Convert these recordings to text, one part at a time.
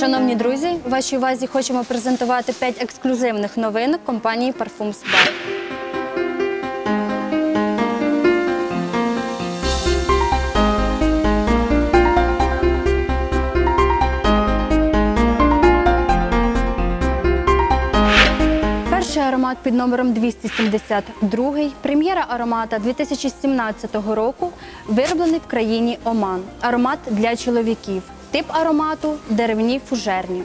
Шановні друзі, вашій увазі хочемо презентувати 5 ексклюзивних новинок компанії Parfums Bar. Перший аромат під номером 272, прем'єра аромата 2017 року, вироблений в країні Оман. Аромат для чоловіків. Тип аромату деревні фужерні.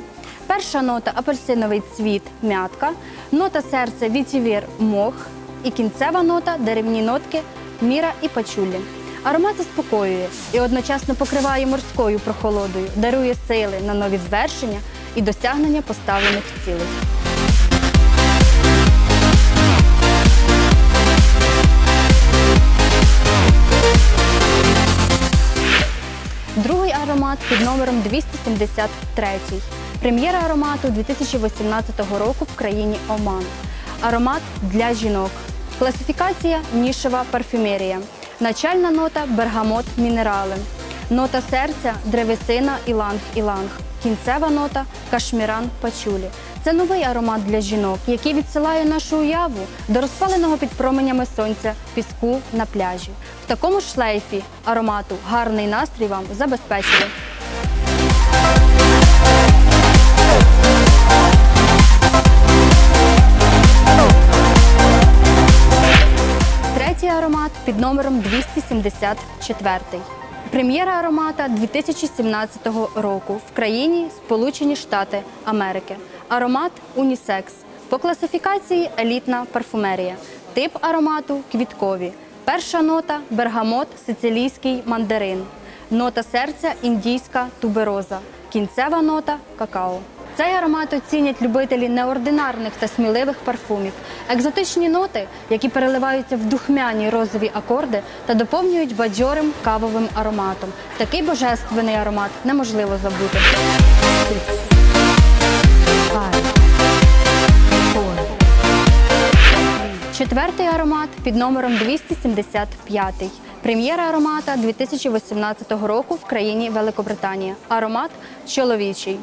Перша нота апельсиновий цвіт, м'ятка, нота серця вітівір мох і кінцева нота деревні нотки міра і пачулі. Аромат заспокоює і одночасно покриває морською прохолодою, дарує сили на нові звершення і досягнення поставлених цілей. Під номером 273. Прем'єра аромату 2018 року в країні Оман. Аромат для жінок. Класифікація нішева парфюмерія. Начальна нота бергамот мінерали. Нота серця древесина іланг-іланг. Кінцева нота кашміран пачулі. Це новий аромат для жінок, який відсилає нашу уяву до розпаленого під променями сонця піску на пляжі. В такому ж шлейфі аромату гарний настрій вам забезпечили. Аромат під номером 274. Прем'єра аромата 2017 року в країні Сполучені Штати Америки. Аромат унісекс. По класифікації елітна парфумерія. Тип аромату квіткові. Перша нота бергамот, сицилійський мандарин. Нота серця індійська тубероза. Кінцева нота какао. Цей аромат оцінять любителі неординарних та сміливих парфумів, екзотичні ноти, які переливаються в духмяні розові акорди та доповнюють бадьорим кавовим ароматом. Такий божественний аромат неможливо забути. Четвертий аромат під номером 275. Прем'єра аромата 2018 року в країні Великобританія. Аромат чоловічий.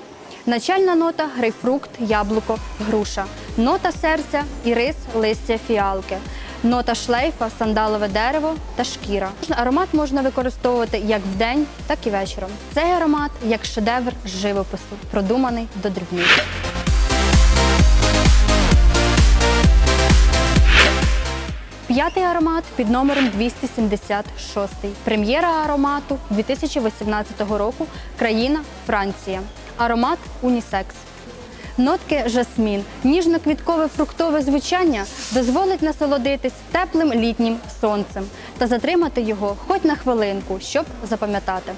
Начальна нота грейпфрукт, яблуко, груша. Нота серця ірис, листя фіалки. Нота шлейфа, сандалове дерево та шкіра. Аромат можна використовувати як вдень, так і вечором. Цей аромат як шедевр живопису, продуманий до дрібниць. П'ятий аромат під номером 276. Прем'єра аромату 2018 року. Країна Франція. Аромат унісекс. Нотки жасмін, ніжно-квіткове фруктове звучання дозволить насолодитись теплим літнім сонцем та затримати його хоч на хвилинку, щоб запам'ятати.